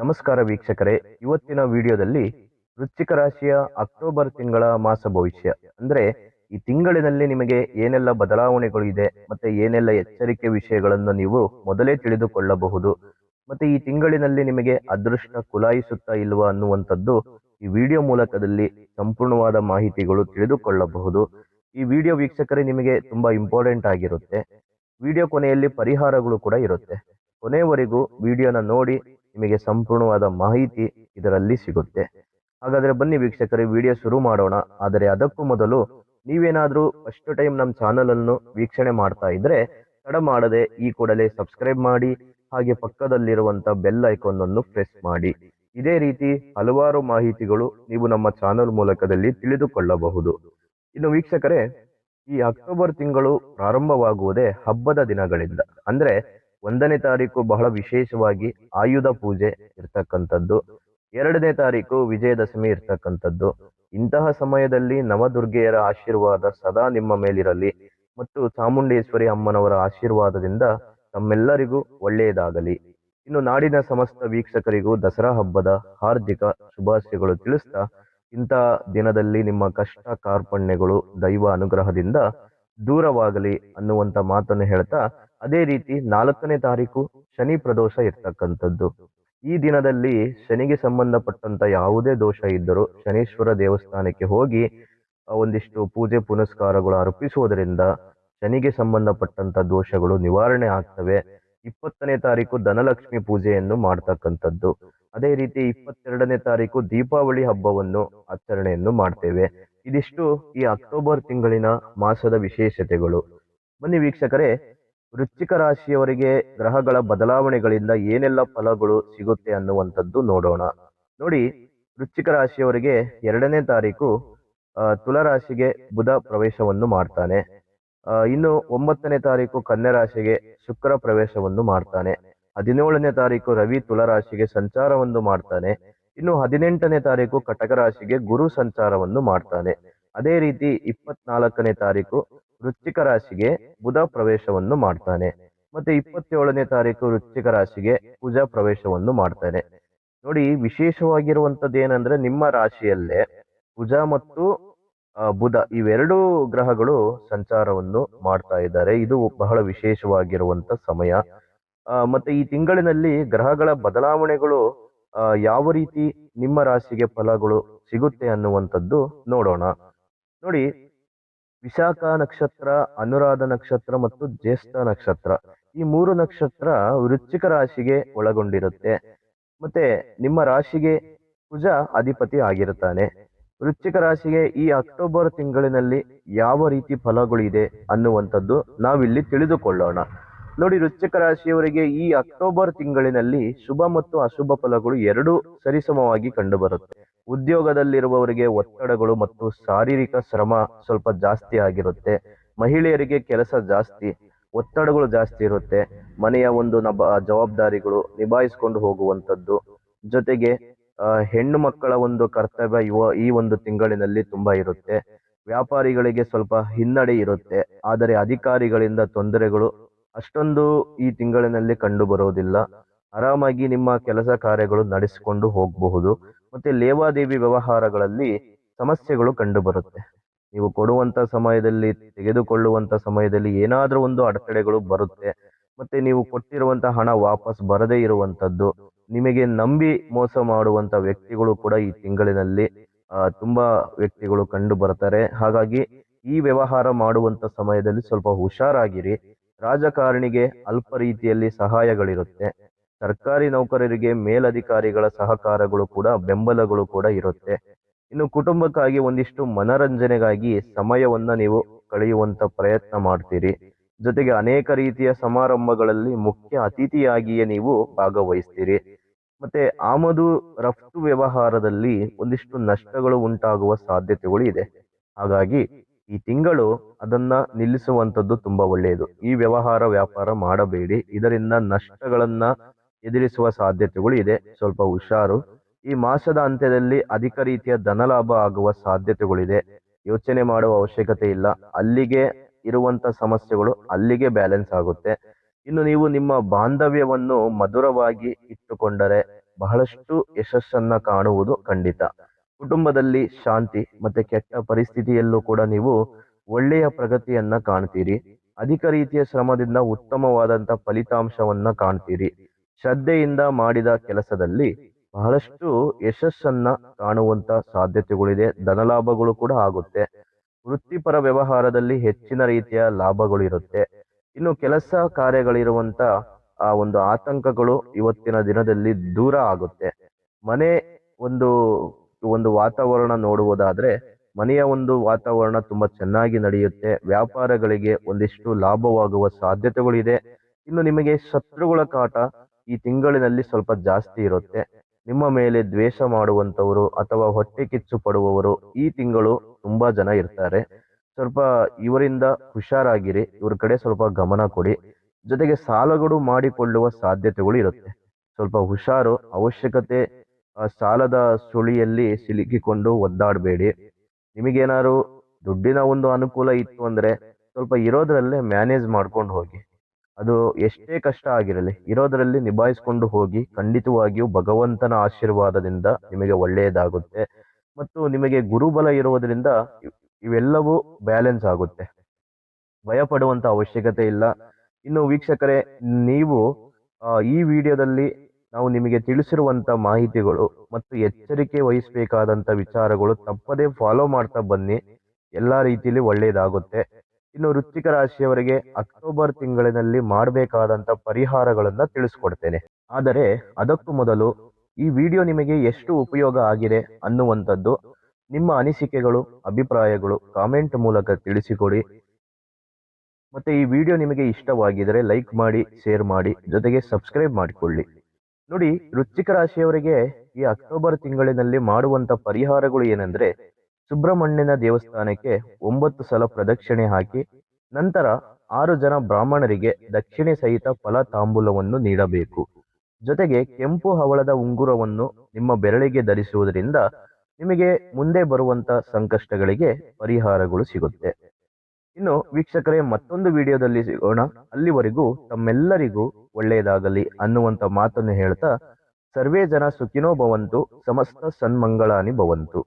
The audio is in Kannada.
ನಮಸ್ಕಾರ ವೀಕ್ಷಕರೇ. ಇವತ್ತಿನ ವಿಡಿಯೋದಲ್ಲಿ ವೃಶ್ಚಿಕ ರಾಶಿಯ ಅಕ್ಟೋಬರ್ ತಿಂಗಳ ಮಾಸ ಭವಿಷ್ಯ. ಅಂದ್ರೆ ಈ ತಿಂಗಳಿನಲ್ಲಿ ನಿಮಗೆ ಏನೆಲ್ಲ ಬದಲಾವಣೆಗಳು ಇದೆ, ಮತ್ತೆ ಏನೆಲ್ಲ ಎಚ್ಚರಿಕೆ ವಿಷಯಗಳನ್ನು ನೀವು ಮೊದಲೇ ತಿಳಿದುಕೊಳ್ಳಬಹುದು. ಮತ್ತೆ ಈ ತಿಂಗಳಿನಲ್ಲಿ ನಿಮಗೆ ಅದೃಷ್ಟ ಕುಲಾಯಿಸುತ್ತಾ ಇಲ್ವಾ ಅನ್ನುವಂಥದ್ದು ಈ ವಿಡಿಯೋ ಮೂಲಕದಲ್ಲಿ ಸಂಪೂರ್ಣವಾದ ಮಾಹಿತಿಗಳು ತಿಳಿದುಕೊಳ್ಳಬಹುದು. ಈ ವಿಡಿಯೋ ವೀಕ್ಷಕರೇ ನಿಮಗೆ ತುಂಬಾ ಇಂಪಾರ್ಟೆಂಟ್ ಆಗಿರುತ್ತೆ. ವಿಡಿಯೋ ಕೊನೆಯಲ್ಲಿ ಪರಿಹಾರಗಳು ಕೂಡ ಇರುತ್ತೆ. ಕೊನೆಯವರೆಗೂ ವಿಡಿಯೋನ ನೋಡಿ ನಿಮಗೆ ಸಂಪೂರ್ಣವಾದ ಮಾಹಿತಿ ಇದರಲ್ಲಿ ಸಿಗುತ್ತೆ. ಹಾಗಾದ್ರೆ ಬನ್ನಿ ವೀಕ್ಷಕರೇ ವಿಡಿಯೋ ಶುರು ಮಾಡೋಣ. ಆದರೆ ಅದಕ್ಕೂ ಮೊದಲು ನೀವೇನಾದರೂ ಫಸ್ಟ್ ಟೈಮ್ ನಮ್ಮ ಚಾನಲನ್ನು ವೀಕ್ಷಣೆ ಮಾಡ್ತಾ ಇದ್ರೆ, ತಡ ಮಾಡದೆ ಈ ಕೂಡಲೇ ಸಬ್ಸ್ಕ್ರೈಬ್ ಮಾಡಿ, ಹಾಗೆ ಪಕ್ಕದಲ್ಲಿರುವಂತ ಬೆಲ್ ಐಕಾನ್ ಅನ್ನು ಪ್ರೆಸ್ ಮಾಡಿ. ಇದೇ ರೀತಿ ಹಲವಾರು ಮಾಹಿತಿಗಳು ನೀವು ನಮ್ಮ ಚಾನಲ್ ಮೂಲಕದಲ್ಲಿ ತಿಳಿದುಕೊಳ್ಳಬಹುದು. ಇನ್ನು ವೀಕ್ಷಕರೇ, ಈ ಅಕ್ಟೋಬರ್ ತಿಂಗಳು ಪ್ರಾರಂಭವಾಗುವುದೇ ಹಬ್ಬದ ದಿನಗಳಿಂದ. ಅಂದ್ರೆ ಒಂದನೇ ತಾರೀಕು ಬಹಳ ವಿಶೇಷವಾಗಿ ಆಯುಧ ಪೂಜೆ ಇರ್ತಕ್ಕಂಥದ್ದು. ಎರಡನೇ ತಾರೀಕು ವಿಜಯದಶಮಿ ಇರ್ತಕ್ಕಂಥದ್ದು. ಇಂತಹ ಸಮಯದಲ್ಲಿ ನವದುರ್ಗೆಯರ ಆಶೀರ್ವಾದ ಸದಾ ನಿಮ್ಮ ಮೇಲಿರಲಿ ಮತ್ತು ಚಾಮುಂಡೇಶ್ವರಿ ಅಮ್ಮನವರ ಆಶೀರ್ವಾದದಿಂದ ತಮ್ಮೆಲ್ಲರಿಗೂ ಒಳ್ಳೆಯದಾಗಲಿ. ಇನ್ನು ನಾಡಿನ ಸಮಸ್ತ ವೀಕ್ಷಕರಿಗೂ ದಸರಾ ಹಬ್ಬದ ಹಾರ್ದಿಕ ಶುಭಾಶಯಗಳು ತಿಳಿಸ್ತಾ, ಇಂಥ ದಿನದಲ್ಲಿ ನಿಮ್ಮ ಕಷ್ಟ ಕಾರ್ಪಣ್ಯಗಳು ದೈವ ಅನುಗ್ರಹದಿಂದ ದೂರವಾಗಲಿ ಅನ್ನುವಂತ ಮಾತನ್ನು ಹೇಳ್ತಾ ಅದೇ ರೀತಿ ನಾಲ್ಕನೇ ತಾರೀಕು ಶನಿ ಪ್ರದೋಷ ಇರ್ತಕ್ಕಂಥದ್ದು. ಈ ದಿನದಲ್ಲಿ ಶನಿಗೆ ಸಂಬಂಧಪಟ್ಟಂತ ಯಾವುದೇ ದೋಷ ಇದ್ದರೂ ಶನೀಶ್ವರ ದೇವಸ್ಥಾನಕ್ಕೆ ಹೋಗಿ ಒಂದಿಷ್ಟು ಪೂಜೆ ಪುನಸ್ಕಾರಗಳು ಅರ್ಪಿಸುವುದರಿಂದ ಶನಿಗೆ ಸಂಬಂಧಪಟ್ಟಂತ ದೋಷಗಳು ನಿವಾರಣೆ ಆಗ್ತವೆ. ಇಪ್ಪತ್ತನೇ ತಾರೀಕು ಧನಲಕ್ಷ್ಮಿ ಪೂಜೆಯನ್ನು ಮಾಡ್ತಕ್ಕಂಥದ್ದು. ಅದೇ ರೀತಿ ಇಪ್ಪತ್ತೆರಡನೇ ತಾರೀಕು ದೀಪಾವಳಿ ಹಬ್ಬವನ್ನು ಆಚರಣೆಯನ್ನು ಮಾಡ್ತೇವೆ. ಇದಿಷ್ಟು ಈ ಅಕ್ಟೋಬರ್ ತಿಂಗಳಿನ ಮಾಸದ ವಿಶೇಷತೆಗಳು. ಬನ್ನಿ ವೀಕ್ಷಕರೇ ವೃಶ್ಚಿಕ ರಾಶಿಯವರಿಗೆ ಗ್ರಹಗಳ ಬದಲಾವಣೆಗಳಿಂದ ಏನೆಲ್ಲ ಫಲಗಳು ಸಿಗುತ್ತೆ ಅನ್ನುವಂಥದ್ದು ನೋಡೋಣ. ನೋಡಿ ವೃಶ್ಚಿಕ ರಾಶಿಯವರಿಗೆ ಎರಡನೇ ತಾರೀಕು ತುಲರಾಶಿಗೆ ಬುಧ ಪ್ರವೇಶವನ್ನು ಮಾಡ್ತಾನೆ. ಇನ್ನು ಒಂಬತ್ತನೇ ತಾರೀಕು ಕನ್ಯಾ ರಾಶಿಗೆ ಶುಕ್ರ ಪ್ರವೇಶವನ್ನು ಮಾಡ್ತಾನೆ. ಹದಿನೇಳನೇ ತಾರೀಕು ರವಿ ತುಲರಾಶಿಗೆ ಸಂಚಾರವನ್ನು ಮಾಡ್ತಾನೆ. ಇನ್ನು ಹದಿನೆಂಟನೇ ತಾರೀಕು ಕಟಕ ರಾಶಿಗೆ ಗುರು ಸಂಚಾರವನ್ನು ಮಾಡ್ತಾನೆ. ಅದೇ ರೀತಿ ಇಪ್ಪತ್ನಾಲ್ಕನೇ ತಾರೀಕು ವೃಶ್ಚಿಕ ರಾಶಿಗೆ ಬುಧ ಪ್ರವೇಶವನ್ನು ಮಾಡ್ತಾನೆ. ಮತ್ತೆ ಇಪ್ಪತ್ತೇಳನೇ ತಾರೀಕು ವೃಶ್ಚಿಕ ರಾಶಿಗೆ ಕುಜ ಪ್ರವೇಶವನ್ನು ಮಾಡ್ತಾನೆ. ನೋಡಿ ವಿಶೇಷವಾಗಿರುವಂತದ್ದು ಏನಂದ್ರೆ ನಿಮ್ಮ ರಾಶಿಯಲ್ಲೇ ಕುಜ ಮತ್ತು ಬುಧ ಇವೆರಡೂ ಗ್ರಹಗಳು ಸಂಚಾರವನ್ನು ಮಾಡ್ತಾ ಇದ್ದಾರೆ. ಇದು ಬಹಳ ವಿಶೇಷವಾಗಿರುವಂತ ಸಮಯ. ಮತ್ತೆ ಈ ತಿಂಗಳಿನಲ್ಲಿ ಗ್ರಹಗಳ ಬದಲಾವಣೆಗಳು ಯಾವ ರೀತಿ ನಿಮ್ಮ ರಾಶಿಗೆ ಫಲಗಳು ಸಿಗುತ್ತೆ ಅನ್ನುವಂಥದ್ದು ನೋಡೋಣ. ನೋಡಿ ವಿಶಾಖ ನಕ್ಷತ್ರ, ಅನುರಾಧ ನಕ್ಷತ್ರ ಮತ್ತು ಜ್ಯೇಷ್ಠ ನಕ್ಷತ್ರ. ಈ ಮೂರು ನಕ್ಷತ್ರ ವೃಶ್ಚಿಕ ರಾಶಿಗೆ ಒಳಗೊಂಡಿರುತ್ತೆ. ಮತ್ತೆ ನಿಮ್ಮ ರಾಶಿಗೆ ಕುಜ ಅಧಿಪತಿ ಆಗಿರುತ್ತಾನೆ. ವೃಶ್ಚಿಕ ರಾಶಿಗೆ ಈ ಅಕ್ಟೋಬರ್ ತಿಂಗಳಿನಲ್ಲಿ ಯಾವ ರೀತಿ ಫಲಗಳಿದೆ ಅನ್ನುವಂಥದ್ದು ನಾವಿಲ್ಲಿ ತಿಳಿದುಕೊಳ್ಳೋಣ. ನೋಡಿ, ವೃಶ್ಚಿಕ ರಾಶಿಯವರಿಗೆ ಈ ಅಕ್ಟೋಬರ್ ತಿಂಗಳಿನಲ್ಲಿ ಶುಭ ಮತ್ತು ಅಶುಭ ಫಲಗಳು ಎರಡೂ ಸರಿಸಮವಾಗಿ ಕಂಡುಬರುತ್ತೆ. ಉದ್ಯೋಗದಲ್ಲಿರುವವರಿಗೆ ಒತ್ತಡಗಳು ಮತ್ತು ಶಾರೀರಿಕ ಶ್ರಮ ಸ್ವಲ್ಪ ಜಾಸ್ತಿ ಆಗಿರುತ್ತೆ. ಮಹಿಳೆಯರಿಗೆ ಕೆಲಸ ಜಾಸ್ತಿ, ಒತ್ತಡಗಳು ಜಾಸ್ತಿ ಇರುತ್ತೆ. ಮನೆಯ ಒಂದು ನಬ, ಜವಾಬ್ದಾರಿಗಳು ನಿಭಾಯಿಸಿಕೊಂಡು ಹೋಗುವಂಥದ್ದು. ಜೊತೆಗೆ ಹೆಣ್ಣು ಮಕ್ಕಳ ಒಂದು ಕರ್ತವ್ಯ ಇವ, ಈ ಒಂದು ತಿಂಗಳಿನಲ್ಲಿ ತುಂಬಾ ಇರುತ್ತೆ. ವ್ಯಾಪಾರಿಗಳಿಗೆ ಸ್ವಲ್ಪ ಹಿನ್ನಡೆ ಇರುತ್ತೆ. ಆದರೆ ಅಧಿಕಾರಿಗಳಿಂದ ತೊಂದರೆಗಳು ಅಷ್ಟೊಂದು ಈ ತಿಂಗಳಿನಲ್ಲಿ ಕಂಡು ಆರಾಮಾಗಿ ನಿಮ್ಮ ಕೆಲಸ ಕಾರ್ಯಗಳು ನಡೆಸಿಕೊಂಡು ಹೋಗಬಹುದು. ಮತ್ತೆ ಲೇವಾದೇವಿ ವ್ಯವಹಾರಗಳಲ್ಲಿ ಸಮಸ್ಯೆಗಳು ಕಂಡುಬರುತ್ತೆ. ನೀವು ಕೊಡುವಂತ ಸಮಯದಲ್ಲಿ, ತೆಗೆದುಕೊಳ್ಳುವಂತ ಸಮಯದಲ್ಲಿ ಏನಾದರೂ ಒಂದು ಅಡೆತಡೆಗಳು ಬರುತ್ತೆ. ಮತ್ತೆ ನೀವು ಕೊಟ್ಟಿರುವಂತ ಹಣ ವಾಪಸ್ ಬರದೇ ಇರುವಂತದ್ದು, ನಿಮಗೆ ನಂಬಿ ಮೋಸ ಮಾಡುವಂತ ವ್ಯಕ್ತಿಗಳು ಕೂಡ ಈ ತಿಂಗಳಿನಲ್ಲಿ ತುಂಬಾ ವ್ಯಕ್ತಿಗಳು ಕಂಡು ಬರ್ತಾರೆ. ಹಾಗಾಗಿ ಈ ವ್ಯವಹಾರ ಮಾಡುವಂತ ಸಮಯದಲ್ಲಿ ಸ್ವಲ್ಪ ಹುಷಾರಾಗಿರಿ. ರಾಜಕಾರಣಿಗೆ ಅಲ್ಪ ರೀತಿಯಲ್ಲಿ ಸಹಾಯಗಳಿರುತ್ತೆ. ಸರ್ಕಾರಿ ನೌಕರರಿಗೆ ಮೇಲಧಿಕಾರಿಗಳ ಸಹಕಾರಗಳು ಕೂಡ, ಬೆಂಬಲಗಳು ಕೂಡ ಇರುತ್ತೆ. ಇನ್ನು ಕುಟುಂಬಕ್ಕಾಗಿ ಒಂದಿಷ್ಟು ಮನರಂಜನೆಗಾಗಿ ಸಮಯವನ್ನ ನೀವು ಕಳೆಯುವಂತ ಪ್ರಯತ್ನ ಮಾಡ್ತೀರಿ. ಜೊತೆಗೆ ಅನೇಕ ರೀತಿಯ ಸಮಾರಂಭಗಳಲ್ಲಿ ಮುಖ್ಯ ಅತಿಥಿಯಾಗಿಯೇ ನೀವು ಭಾಗವಹಿಸ್ತೀರಿ. ಮತ್ತೆ ಆಮದು ರಫ್ತು ವ್ಯವಹಾರದಲ್ಲಿ ಒಂದಿಷ್ಟು ನಷ್ಟಗಳು ಉಂಟಾಗುವ ಸಾಧ್ಯತೆಗಳು ಇದೆ. ಹಾಗಾಗಿ ಈ ತಿಂಗಳು ಅದನ್ನ ನಿಲ್ಲಿಸುವಂತದ್ದು ತುಂಬಾ ಒಳ್ಳೆಯದು. ಈ ವ್ಯವಹಾರ ವ್ಯಾಪಾರ ಮಾಡಬೇಡಿ. ಇದರಿಂದ ನಷ್ಟಗಳನ್ನ ಎದುರಿಸುವ ಸಾಧ್ಯತೆಗಳು ಇದೆ. ಸ್ವಲ್ಪ ಹುಷಾರು. ಈ ಮಾಸದ ಅಂತ್ಯದಲ್ಲಿ ಅಧಿಕ ರೀತಿಯ ಧನಲಾಭ ಆಗುವ ಸಾಧ್ಯತೆಗಳಿದೆ ಯೋಚನೆ ಮಾಡುವ ಅವಶ್ಯಕತೆ ಇಲ್ಲ. ಅಲ್ಲಿಗೆ ಇರುವಂತ ಸಮಸ್ಯೆಗಳು ಅಲ್ಲಿಗೆ ಬ್ಯಾಲೆನ್ಸ್ ಆಗುತ್ತೆ. ಇನ್ನು ನೀವು ನಿಮ್ಮ ಬಾಂಧವ್ಯವನ್ನು ಮಧುರವಾಗಿ ಇಟ್ಟುಕೊಂಡರೆ ಬಹಳಷ್ಟು ಯಶಸ್ಸನ್ನ ಕಾಣುವುದು ಖಂಡಿತ. ಕುಟುಂಬದಲ್ಲಿ ಶಾಂತಿ ಮತ್ತೆ ಕೆಟ್ಟ ಪರಿಸ್ಥಿತಿಯಲ್ಲೂ ಕೂಡ ನೀವು ಒಳ್ಳೆಯ ಪ್ರಗತಿಯನ್ನ ಕಾಣ್ತೀರಿ. ಅಧಿಕ ರೀತಿಯ ಶ್ರಮದಿಂದ ಉತ್ತಮವಾದಂತ ಫಲಿತಾಂಶವನ್ನ ಕಾಣ್ತೀರಿ. ಶ್ರದ್ಧೆಯಿಂದ ಮಾಡಿದ ಕೆಲಸದಲ್ಲಿ ಬಹಳಷ್ಟು ಯಶಸ್ಸನ್ನ ಕಾಣುವಂತ ಸಾಧ್ಯತೆಗಳಿದೆ, ಧನಲಾಭಗಳು ಕೂಡ ಆಗುತ್ತೆ. ವೃತ್ತಿಪರ ವ್ಯವಹಾರದಲ್ಲಿ ಹೆಚ್ಚಿನ ರೀತಿಯ ಲಾಭಗಳು ಇರುತ್ತೆ. ಇನ್ನು ಕೆಲಸ ಕಾರ್ಯಗಳಿರುವಂತ ಆ ಒಂದು ಆತಂಕಗಳು ಇವತ್ತಿನ ದಿನದಲ್ಲಿ ದೂರ ಆಗುತ್ತೆ. ಮನೆ ಒಂದು ಒಂದು ವಾತಾವರಣ ನೋಡುವುದಾದ್ರೆ ಮನೆಯ ಒಂದು ವಾತಾವರಣ ತುಂಬಾ ಚೆನ್ನಾಗಿ ನಡೆಯುತ್ತೆ. ವ್ಯಾಪಾರಗಳಿಗೆ ಒಂದಿಷ್ಟು ಲಾಭವಾಗುವ ಸಾಧ್ಯತೆಗಳಿದೆ. ಇನ್ನು ನಿಮಗೆ ಶತ್ರುಗಳ ಕಾಟ ಈ ತಿಂಗಳಿನಲ್ಲಿ ಸ್ವಲ್ಪ ಜಾಸ್ತಿ ಇರುತ್ತೆ. ನಿಮ್ಮ ಮೇಲೆ ದ್ವೇಷ ಮಾಡುವಂತವರು ಅಥವಾ ಹೊಟ್ಟೆ ಕಿಚ್ಚು ಪಡುವವರು ಈ ತಿಂಗಳು ತುಂಬಾ ಜನ ಇರ್ತಾರೆ. ಸ್ವಲ್ಪ ಇವರಿಂದ ಹುಷಾರಾಗಿರಿ. ಇವ್ರ ಕಡೆ ಸ್ವಲ್ಪ ಗಮನ ಕೊಡಿ. ಜೊತೆಗೆ ಸಾಲಗಳು ಮಾಡಿಕೊಳ್ಳುವ ಸಾಧ್ಯತೆಗಳು ಇರುತ್ತೆ. ಸ್ವಲ್ಪ ಹುಷಾರು, ಅವಶ್ಯಕತೆ ಸಾಲದ ಸುಳಿಯಲ್ಲಿ ಸಿಲುಕಿಕೊಂಡು ಒದ್ದಾಡಬೇಡಿ. ನಿಮಗೇನಾದ್ರು ದುಡ್ಡಿನ ಒಂದು ಅನುಕೂಲ ಇತ್ತು ಅಂದ್ರೆ ಸ್ವಲ್ಪ ಇರೋದ್ರಲ್ಲೇ ಮ್ಯಾನೇಜ್ ಮಾಡ್ಕೊಂಡು ಹೋಗಿ. ಅದು ಎಷ್ಟೇ ಕಷ್ಟ ಆಗಿರಲಿ, ಇರೋದರಲ್ಲಿ ನಿಭಾಯಿಸ್ಕೊಂಡು ಹೋಗಿ ಖಂಡಿತವಾಗಿಯೂ ಭಗವಂತನ ಆಶೀರ್ವಾದದಿಂದ ನಿಮಗೆ ಒಳ್ಳೆಯದಾಗುತ್ತೆ ಮತ್ತು ನಿಮಗೆ ಗುರುಬಲ ಇರುವುದರಿಂದ ಇವ್- ಇವೆಲ್ಲವೂ ಬ್ಯಾಲೆನ್ಸ್ ಆಗುತ್ತೆ. ಭಯಪಡುವಂತ ಅವಶ್ಯಕತೆ ಇಲ್ಲ. ಇನ್ನು ವೀಕ್ಷಕರೇ, ನೀವು ಈ ವಿಡಿಯೋದಲ್ಲಿ ನಾವು ನಿಮಗೆ ತಿಳಿಸಿರುವಂತ ಮಾಹಿತಿಗಳು ಮತ್ತು ಎಚ್ಚರಿಕೆ ವಹಿಸಬೇಕಾದಂತ ವಿಚಾರಗಳು ತಪ್ಪದೇ ಫಾಲೋ ಮಾಡ್ತಾ ಬನ್ನಿ. ಎಲ್ಲ ರೀತಿಯಲ್ಲಿ ಒಳ್ಳೆಯದಾಗುತ್ತೆ. ಇನ್ನು ವೃಶ್ಚಿಕ ರಾಶಿಯವರಿಗೆ ಅಕ್ಟೋಬರ್ ತಿಂಗಳಿನಲ್ಲಿ ಮಾಡಬೇಕಾದಂತ ಪರಿಹಾರಗಳನ್ನ ತಿಳಿಸ್ಕೊಡ್ತೇನೆ. ಆದರೆ ಅದಕ್ಕೂ ಮೊದಲು ಈ ವಿಡಿಯೋ ನಿಮಗೆ ಎಷ್ಟು ಉಪಯೋಗ ಆಗಿದೆ ಅನ್ನುವಂಥದ್ದು ನಿಮ್ಮ ಅನಿಸಿಕೆಗಳು, ಅಭಿಪ್ರಾಯಗಳು ಕಾಮೆಂಟ್ ಮೂಲಕ ತಿಳಿಸಿಕೊಡಿ. ಮತ್ತೆ ಈ ವಿಡಿಯೋ ನಿಮಗೆ ಇಷ್ಟವಾಗಿದರೆ ಲೈಕ್ ಮಾಡಿ, ಶೇರ್ ಮಾಡಿ, ಜೊತೆಗೆ ಸಬ್ಸ್ಕ್ರೈಬ್ ಮಾಡಿಕೊಳ್ಳಿ. ನೋಡಿ ವೃಶ್ಚಿಕ ರಾಶಿಯವರಿಗೆ ಈ ಅಕ್ಟೋಬರ್ ತಿಂಗಳಿನಲ್ಲಿ ಮಾಡುವಂತ ಪರಿಹಾರಗಳು ಏನಂದ್ರೆ ಸುಬ್ರಹ್ಮಣ್ಯನ ದೇವಸ್ಥಾನಕ್ಕೆ ಒಂಬತ್ತು ಸಲ ಪ್ರದಕ್ಷಿಣೆ ಹಾಕಿ, ನಂತರ ಆರು ಜನ ಬ್ರಾಹ್ಮಣರಿಗೆ ದಕ್ಷಿಣೆ ಸಹಿತ ಫಲ ತಾಂಬೂಲವನ್ನು ನೀಡಬೇಕು. ಜೊತೆಗೆ ಕೆಂಪು ಹವಳದ ಉಂಗುರವನ್ನು ನಿಮ್ಮ ಬೆರಳಿಗೆ ಧರಿಸುವುದರಿಂದ ನಿಮಗೆ ಮುಂದೆ ಬರುವಂತ ಸಂಕಷ್ಟಗಳಿಗೆ ಪರಿಹಾರಗಳು ಸಿಗುತ್ತೆ. ಇನ್ನು ವೀಕ್ಷಕರೇ, ಮತ್ತೊಂದು ವಿಡಿಯೋದಲ್ಲಿ ಸಿಗೋಣ. ಅಲ್ಲಿವರೆಗೂ ತಮ್ಮೆಲ್ಲರಿಗೂ ಒಳ್ಳೆಯದಾಗಲಿ ಅನ್ನುವಂತ ಮಾತನ್ನು ಹೇಳ್ತಾ, ಸರ್ವೇ ಜನ ಸುಖಿನೋ ಭವಂತು, ಸಮಸ್ತ ಸನ್ಮಂಗಳಾನಿ ಭವಂತು.